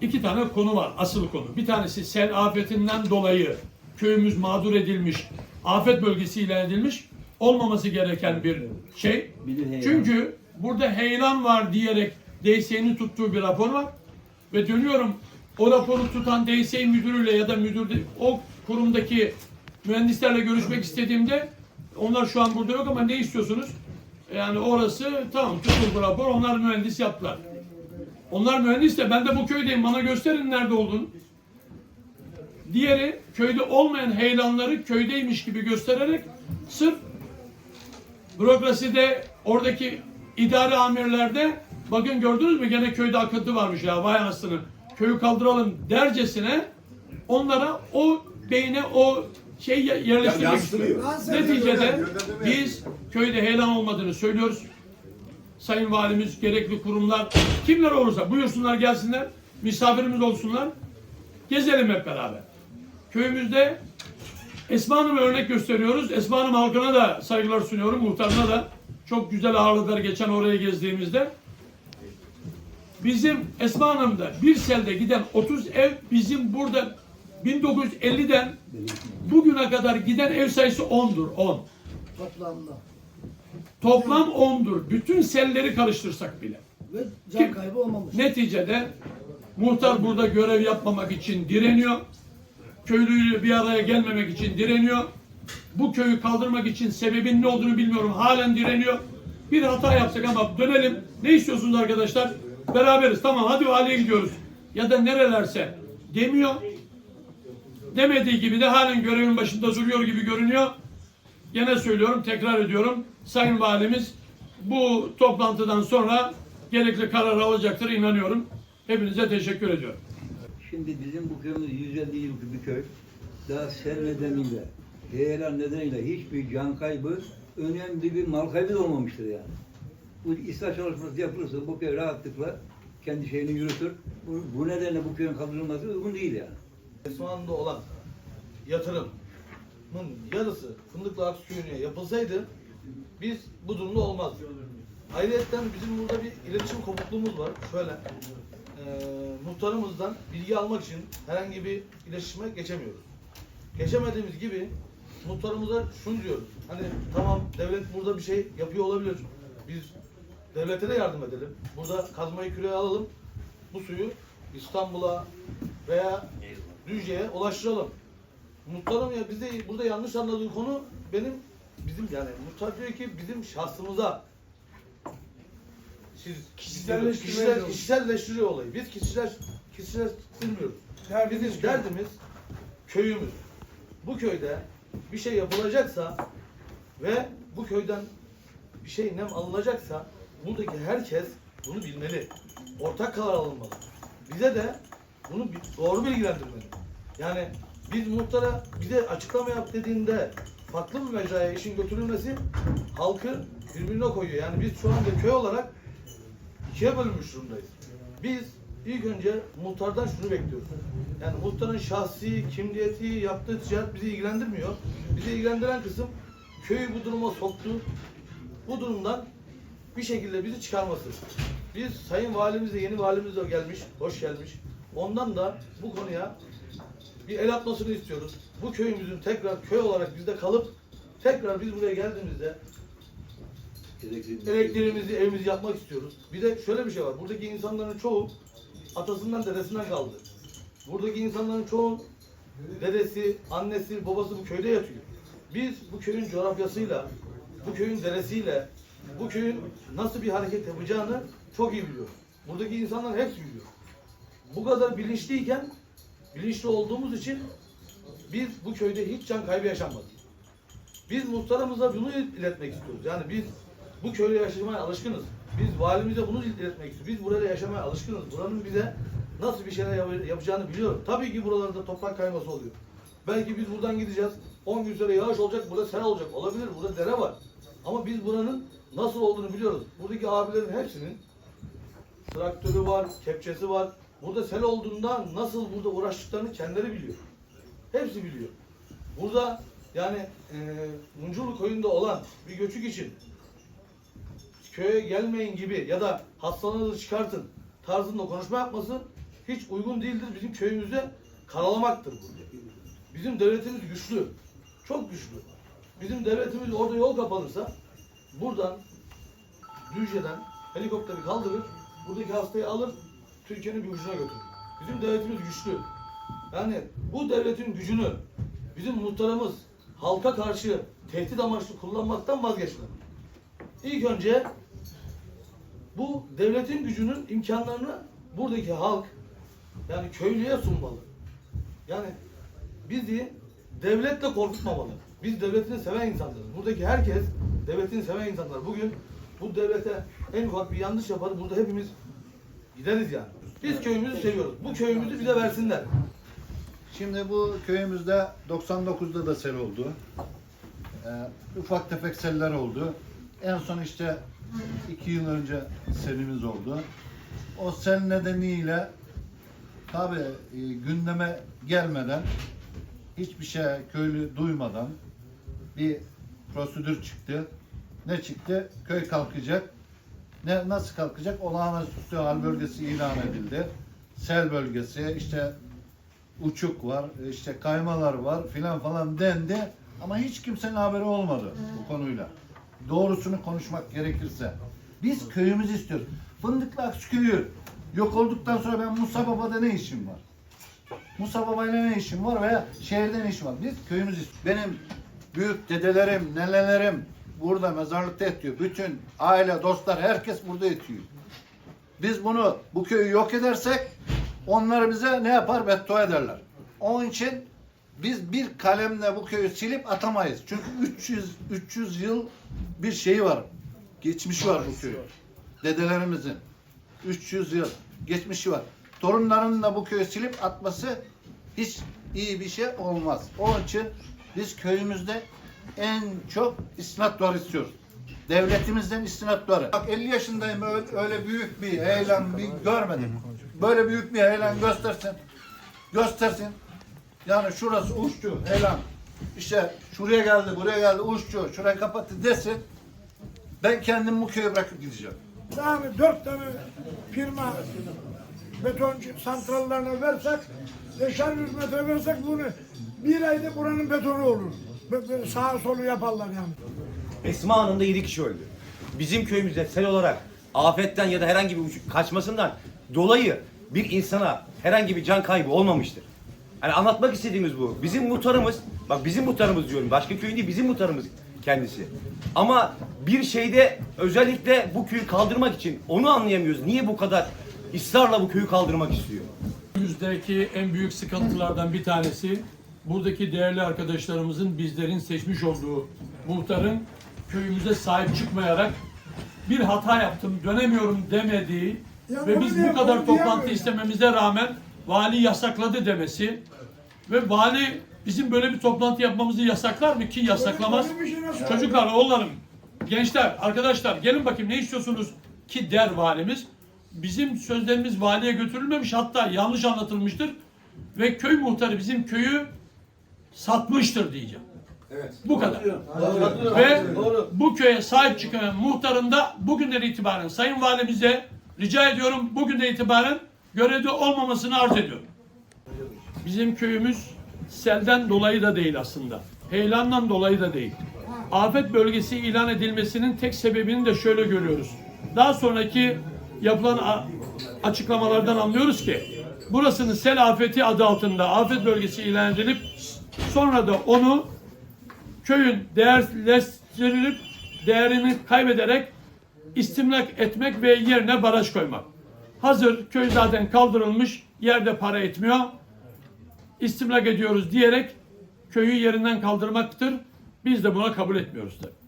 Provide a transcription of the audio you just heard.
iki tane konu var, asıl konu. Bir tanesi sel afetinden dolayı köyümüz mağdur edilmiş, afet bölgesi ilan edilmiş, olmaması gereken bir şey. Bir. Çünkü burada heyelan var diyerek DSE'nin tuttuğu bir rapor var. Ve dönüyorum o raporu tutan DSE müdürüyle ya da müdür o kurumdaki mühendislerle görüşmek istediğimde onlar şu an burada yok ama ne istiyorsunuz? Yani orası tamam tutuldu rapor onlar mühendis yaptılar. Onlar mühendis de ben de bu köydeyim bana gösterin nerede olduğunu. Diğeri köyde olmayan heyelanları köydeymiş gibi göstererek sırf bürokraside oradaki idare amirlerde bakın gördünüz mü gene köyde akıntı varmış ya vay anasını köyü kaldıralım dercesine onlara o beyne o şey yerleştirmek istiyor. Neticede biz köyde heyelan olmadığını söylüyoruz. Sayın Valimiz, gerekli kurumlar, kimler olursa buyursunlar gelsinler, misafirimiz olsunlar, gezelim hep beraber. Köyümüzde Esma Hanım'a örnek gösteriyoruz. Esma Hanım halkına da saygılar sunuyorum, muhtarına da. Çok güzel ağırladılar geçen oraya gezdiğimizde. Bizim Esma Hanım'da bir selde giden 30 ev bizim burada 1950'den bugüne kadar giden ev sayısı 10'dur. 10. Toplamda. Toplam 10'dur. Bütün selleri karıştırsak bile. Ve Kim? can kaybı olmamış. Neticede muhtar burada görev yapmamak için direniyor. Köylüyle bir araya gelmemek için direniyor. Bu köyü kaldırmak için sebebin ne olduğunu bilmiyorum. Halen direniyor. Bir hata yapsak ama dönelim. Ne istiyorsunuz arkadaşlar? Beraberiz. Tamam hadi valiye gidiyoruz. Ya da nerelerse demiyor. Demediği gibi de halen görevin başında duruyor gibi görünüyor. Gene söylüyorum, tekrar ediyorum. Sayın Valimiz bu toplantıdan sonra gerekli karar alacaktır inanıyorum. Hepinize teşekkür ediyorum. Şimdi bizim bu köyümüz 150 yıllık bir köy. Daha sel nedeniyle, heyelan nedeniyle hiçbir can kaybı, önemli bir mal kaybı da olmamıştır yani. Bu ıslah çalışması yapılırsa bu köy rahatlıkla kendi şeyini yürütür. Bu, bu nedenle bu köyün kaldırılması uygun değil yani. Şu anda olan yatırımın yarısı Fındıklı Aksüköy'üne yapılsaydı biz bu durumda olmazdık. Ayrıca bizim burada bir iletişim kopukluğumuz var. Şöyle, eee muhtarımızdan bilgi almak için herhangi bir iletişime geçemiyoruz. Geçemediğimiz gibi muhtarımıza şunu diyoruz. Hani tamam devlet burada bir şey yapıyor olabilir. Biz devlete de yardım edelim. Burada kazmayı küreye alalım. Bu suyu İstanbul'a veya Düzce'ye ulaştıralım. Muhtarım ya bize burada yanlış anladığı konu benim bizim yani muhtar diyor ki bizim şahsımıza siz Kişiselleştirmeye kişisel, çalışıyor. kişiselleştiriyor olayı. Biz kişisel kişiselleştirmiyoruz. Bizim derdimiz köyümüz. Bu köyde bir şey yapılacaksa ve bu köyden bir şey nem alınacaksa buradaki herkes bunu bilmeli. Ortak karar alınmalı. Bize de bunu bi- doğru bilgilendirmeli. Yani biz muhtara bize açıklama yap dediğinde farklı bir mecraya işin götürülmesi halkı birbirine koyuyor. Yani biz şu anda köy olarak ikiye bölünmüş durumdayız. Biz ilk önce muhtardan şunu bekliyoruz. Yani muhtarın şahsi, kimliyeti, yaptığı ticaret bizi ilgilendirmiyor. Bizi ilgilendiren kısım köyü bu duruma soktu. Bu durumdan bir şekilde bizi çıkarması. Biz Sayın Valimiz de yeni valimiz de gelmiş, hoş gelmiş. Ondan da bu konuya bir el atmasını istiyoruz. Bu köyümüzün tekrar köy olarak bizde kalıp tekrar biz buraya geldiğimizde Elektriğimiz- elektriğimizi, evimizi yapmak istiyoruz. Bir de şöyle bir şey var. Buradaki insanların çoğu atasından, dedesinden kaldı. Buradaki insanların çoğu dedesi, annesi, babası bu köyde yatıyor. Biz bu köyün coğrafyasıyla, bu köyün deresiyle, bu köyün nasıl bir hareket yapacağını çok iyi biliyoruz. Buradaki insanlar hepsi biliyor. Bu kadar bilinçliyken, bilinçli olduğumuz için biz bu köyde hiç can kaybı yaşanmadı. Biz muhtarımıza bunu iletmek istiyoruz. Yani biz bu köyde yaşamaya alışkınız. Biz valimize bunu iletmek istiyoruz. Biz burada yaşamaya alışkınız. Buranın bize nasıl bir şeyler yap- yapacağını biliyorum. Tabii ki buralarda toprak kayması oluyor. Belki biz buradan gideceğiz. 10 gün sonra yağış olacak, burada sel olacak. Olabilir, burada dere var. Ama biz buranın nasıl olduğunu biliyoruz. Buradaki abilerin hepsinin traktörü var, kepçesi var. Burada sel olduğunda nasıl burada uğraştıklarını kendileri biliyor. Hepsi biliyor. Burada yani e, Munculu koyunda olan bir göçük için köye gelmeyin gibi ya da hastalığınızı çıkartın tarzında konuşma yapması hiç uygun değildir bizim köyümüzde karalamaktır bu. Bizim devletimiz güçlü. Çok güçlü. Bizim devletimiz orada yol kapanırsa buradan Düzce'den helikopteri kaldırır, buradaki hastayı alır, Türkiye'nin ucuna götürür. Bizim devletimiz güçlü. Yani bu devletin gücünü bizim muhtarımız halka karşı tehdit amaçlı kullanmaktan vazgeçmeli. İlk önce bu devletin gücünün imkanlarını buradaki halk yani köylüye sunmalı. Yani bizi devletle korkutmamalı. Biz devletini seven insanlarız. Buradaki herkes devletini seven insanlar. Bugün bu devlete en ufak bir yanlış yapar. Burada hepimiz gideriz yani. Biz köyümüzü seviyoruz. Bu köyümüzü bize versinler. Şimdi bu köyümüzde 99'da da sel oldu. Ee, ufak tefek seller oldu. En son işte iki yıl önce selimiz oldu. O sel nedeniyle tabi gündeme gelmeden hiçbir şey köylü duymadan bir prosedür çıktı. Ne çıktı? Köy kalkacak. Ne nasıl kalkacak? Olağanüstü hal bölgesi ilan edildi. Sel bölgesi işte uçuk var, işte kaymalar var filan falan dendi. Ama hiç kimsenin haberi olmadı bu konuyla. Doğrusunu konuşmak gerekirse. Biz köyümüzü istiyoruz. Fındıklı Akçaköy'ü yok olduktan sonra ben Musa Baba'da ne işim var? Musa Baba'yla ne işim var veya şehirde ne işim var? Biz köyümüzü istiyoruz. Benim büyük dedelerim, nenelerim burada mezarlıkta yatıyor. Bütün aile, dostlar, herkes burada yatıyor. Biz bunu, bu köyü yok edersek onlar bize ne yapar? Beddua ederler. Onun için biz bir kalemle bu köyü silip atamayız. Çünkü 300 300 yıl bir şeyi var. Geçmişi var bu köyün. Dedelerimizin 300 yıl geçmişi var. Torunlarının da bu köyü silip atması hiç iyi bir şey olmaz. Onun için biz köyümüzde en çok istinat duvarı istiyoruz. Devletimizden istinat duvarı. Bak 50 yaşındayım öyle, öyle büyük bir heyelan bir görmedim. Böyle büyük bir heyelan göstersin. Göstersin. Yani şurası uçtu heyelan. İşte şuraya geldi, buraya geldi, uçtu, şurayı kapattı desin. Ben kendim bu köyü bırakıp gideceğim. Yani dört tane firma betoncu santrallarına versek, beşer yüz metre versek bunu bir ayda buranın betonu olur. Böyle sağa solu yaparlar yani. Esma Hanım'da 7 kişi öldü. Bizim köyümüzde sel olarak afetten ya da herhangi bir uç- kaçmasından dolayı bir insana herhangi bir can kaybı olmamıştır. Yani anlatmak istediğimiz bu. Bizim muhtarımız, bak bizim muhtarımız diyorum. Başka köyün değil bizim muhtarımız kendisi. Ama bir şeyde özellikle bu köyü kaldırmak için onu anlayamıyoruz. Niye bu kadar ısrarla bu köyü kaldırmak istiyor? Yüzdeki en büyük sıkıntılardan bir tanesi buradaki değerli arkadaşlarımızın bizlerin seçmiş olduğu muhtarın köyümüze sahip çıkmayarak bir hata yaptım dönemiyorum demediği Ya ve biz bu kadar toplantı istememize rağmen vali yasakladı demesi ve vali bizim böyle bir toplantı yapmamızı yasaklar mı ki yasaklamaz. Şey Çocuklar, oğullarım, gençler, arkadaşlar gelin bakayım ne istiyorsunuz ki der valimiz. Bizim sözlerimiz valiye götürülmemiş hatta yanlış anlatılmıştır. Ve köy muhtarı bizim köyü satmıştır diyeceğim. Evet. Bu kadar. Ve bu köye sahip çıkan muhtarın da bugünden itibaren Sayın Valimize rica ediyorum bugünden itibaren görevde olmamasını arz ediyorum. Bizim köyümüz selden dolayı da değil aslında. Heyelandan dolayı da değil. Afet bölgesi ilan edilmesinin tek sebebini de şöyle görüyoruz. Daha sonraki yapılan açıklamalardan anlıyoruz ki burasının sel afeti adı altında afet bölgesi ilan edilip sonra da onu köyün değerleştirilip değerini kaybederek istimlak etmek ve yerine baraj koymak. Hazır köy zaten kaldırılmış, yerde para etmiyor. İstimlak ediyoruz diyerek köyü yerinden kaldırmaktır. Biz de buna kabul etmiyoruz tabii.